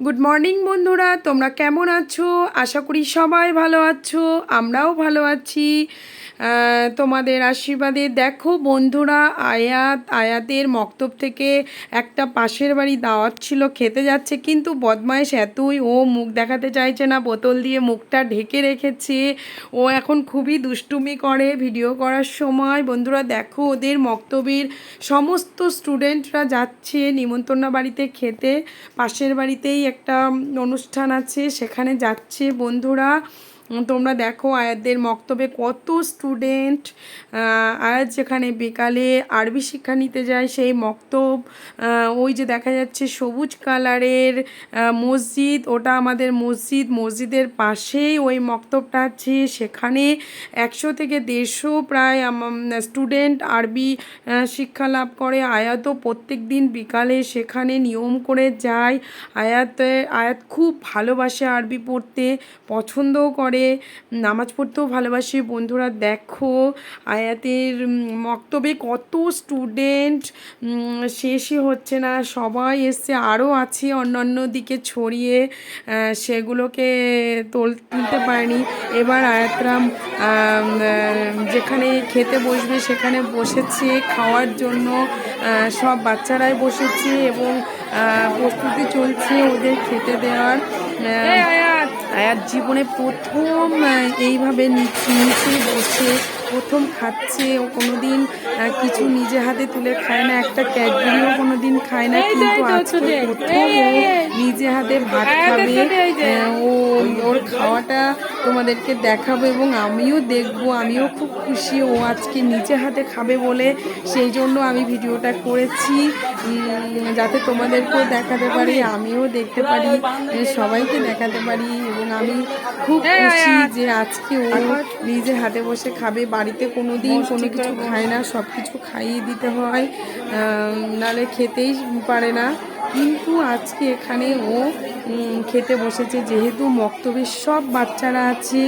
Good morning বন্ধুরা। তোমরা কেমন আছো? আশা করি সবাই ভালো আছো, আমরাও ভালো আছি। তোমাদের আশীর্বাদে দেখো বন্ধুরা, আয়াত, আয়াতের মক্তব থেকে একটা পাশের বাড়ি দাওয়াত ছিল, খেতে যাচ্ছে, কিন্তু বদমাইশ এতই, ও মুখ দেখাতে চাইছে না, বোতল দিয়ে মুখটা ঢেকে রেখেছে। ও এখন খুবই দুষ্টুমি করে ভিডিও করার সময়। বন্ধুরা, দেখো ওদের মক্তবের সমস্ত স্টুডেন্টরা যাচ্ছে নিমন্ত্রণা বাড়িতে খেতে। পাশের বাড়িতেই একটা অনুষ্ঠান আছে সেখানে যাচ্ছে বন্ধুরা। তোমরা দেখো আয়াতদের মক্তবে কত স্টুডেন্ট আয়াত যেখানে বিকালে আরবি শিক্ষা নিতে যায় সেই মক্তব ওই যে দেখা যাচ্ছে সবুজ কালারের মসজিদ, ওটা আমাদের মসজিদ, মসজিদের পাশেই ওই মক্তবটা আছে। সেখানে একশো থেকে দেড়শো প্রায় স্টুডেন্ট আরবি শিক্ষা লাভ করে। আয়াতও প্রত্যেক দিন বিকালে সেখানে নিয়ম করে যায়। আয়াতে, আয়াত খুব ভালোবাসে আরবি পড়তে, পছন্দও করে। নামাজ পড়তেও ভালোবাসে। বন্ধুরা দেখো, আয়াতের মক্তবে কত স্টুডেন্ট শেষই হচ্ছে না। সবাই এসছে আরও আছে অন্যান্য দিকে ছড়িয়ে সেগুলোকে তোল, তুলতে পারেনি। এবার আয়াতরাম যেখানে খেতে বসবে সেখানে বসেছে, খাওয়ার জন্য সব বাচ্চারাই বসেছে এবং প্রস্তুতি চলছে ওদের খেতে দেওয়ার। আয়াত জীবনে প্রথম এইভাবে নিচে নিচে বসে প্রথম খাচ্ছে ও কোনো দিন কিছু নিজে হাতে তুলে খায় না একটা ক্যাডবেরিও কোনো দিন খায় না কিন্তু আজকে প্রথম ও নিজে হাতে ভাত খাবে ও ওর খাওয়াটা তোমাদেরকে দেখাবো এবং আমিও দেখব আমিও খুব খুশি। ও আজকে নিজে হাতে খাবে বলে সেই জন্য আমি ভিডিওটা করেছি। যাতে তোমাদেরকেও দেখাতে পারি আমিও দেখতে পারি সবাইকে দেখাতে পারি এবং আমি খুব খুশি যে আজকে ও নিজে হাতে বসে খাবে। বাড়িতে কোনো দিন কোনো কিছু খায় না সব কিছু খাইয়ে দিতে হয়। নাহলে খেতেই পারে না। কিন্তু আজকে এখানে ও খেতে বসেছে। যেহেতু মক্তবের সব বাচ্চারা আছে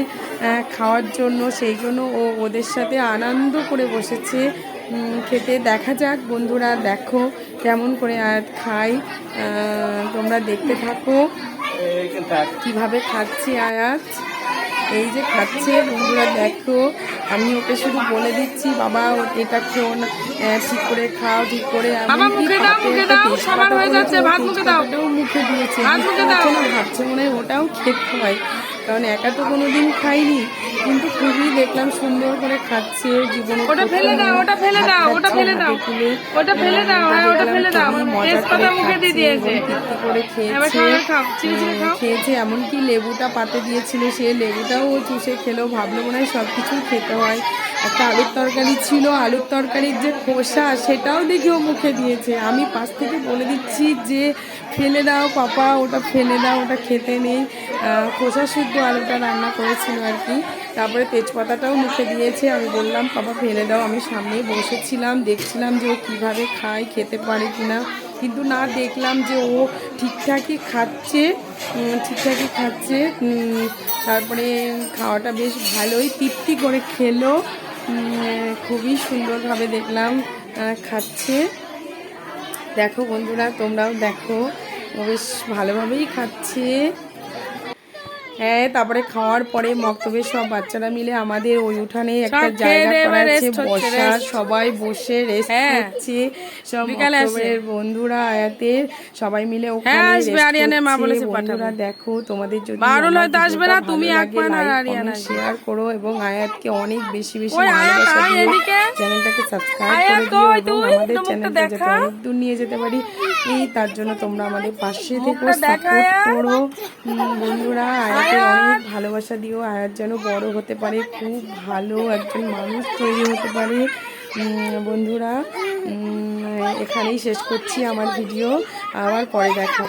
খাওয়ার জন্য সেই জন্য ও ওদের সাথে আনন্দ করে বসেছে। খেতে দেখা যাক বন্ধুরা দেখো কেমন করে আয়াত খাই। তোমরা দেখতে থাকো। কীভাবে খাচ্ছি আয়াত? এই যে খাচ্ছে বন্ধুরা দেখো আমি ওকে শুধু বলে দিচ্ছি বাবা ও- এটা খেও না ঠিক করে খাও ঠিক করে ওটাও মুখে দিয়েছে। ভাবছে মনে হয় ওটাও খেতে হয় কারণ একা তো কোনোদিন খাইনি। কিন্তু খুবই দেখলাম সুন্দর করে খাচ্ছে জীবনে ওটা ফেলে দাও, ওটা ফেলে দাও, ওটা ফেলে দাও। ওটা ফেলে দাও, হ্যাঁ, ওটা ফেলে দাও। তেজপাতা মুখে দিয়ে দিয়েছে। করে এবার খেয়েছে খাও। খেয়েছে এমনকি লেবুটা পাতে দিয়েছিল সে লেবুটাও চুষে খেলো ভাবলো মনে হয় সব কিছুই খেতে হয় একটা আলুর তরকারি ছিল, আলুর তরকারির যে খোসা সেটাও দেখে ও মুখে দিয়েছে। আমি পাশ থেকে বলে দিচ্ছি যে, ফেলে দাও পাপা, ওটা ফেলে দাও, ওটা খেতে নেই। খোসা শুদ্ধ আলুটা রান্না করেছিল আর কি। তারপরে তেজপাতাটাও মুখে দিয়েছে। আমি বললাম, পাপা, ফেলে দাও। আমি সামনেই বসেছিলাম, দেখছিলাম যে ও কীভাবে খায়, খেতে পারে কিনা। কিন্তু না, দেখলাম যে ও ঠিকঠাকই খাচ্ছে ঠিকঠাকই খাচ্ছে। তারপরে খাওয়াটা বেশ ভালোই, তৃপ্তি করে খেলো। খুবই সুন্দরভাবে দেখলাম খাচ্ছে। দেখো বন্ধুরা তোমরাও দেখো। বেশ ভালোভাবেই খাচ্ছে। হ্যাঁ তারপরে খাওয়ার পরে মক্তবের সব বাচ্চারা মিলে আমাদের ওই উঠানে একটা জায়গা করা আছে বসার সবাই বসে রেস্ট হ্যাঁ। করছে সব মক্তবের বন্ধুরা আয়াতের সবাই মিলে ওখানে হ্যাঁ, মা বলেছে বন্ধুরা দেখো তোমাদের যদি বারুল হয়তো আসবে না, তুমি। শেয়ার করো এবং আয়াতকে অনেক বেশি বেশি ভালোবাসা দিও। চ্যানেলটাকে সাবস্ক্রাইব করে দিও এবং আমাদের চ্যানেলটা যাতে অনেক দূর নিয়ে যেতে পারি এই তার জন্য তোমরা আমাদের পাশে থেকো সাপোর্ট করো। বন্ধুরা আয়াতে অনেক ভালোবাসা দিও আয়াত যেন বড় হতে পারে খুব ভালো একজন মানুষ তৈরি হতে পারে। বন্ধুরা এখানেই শেষ করছি আমার ভিডিও আবার পরে দেখো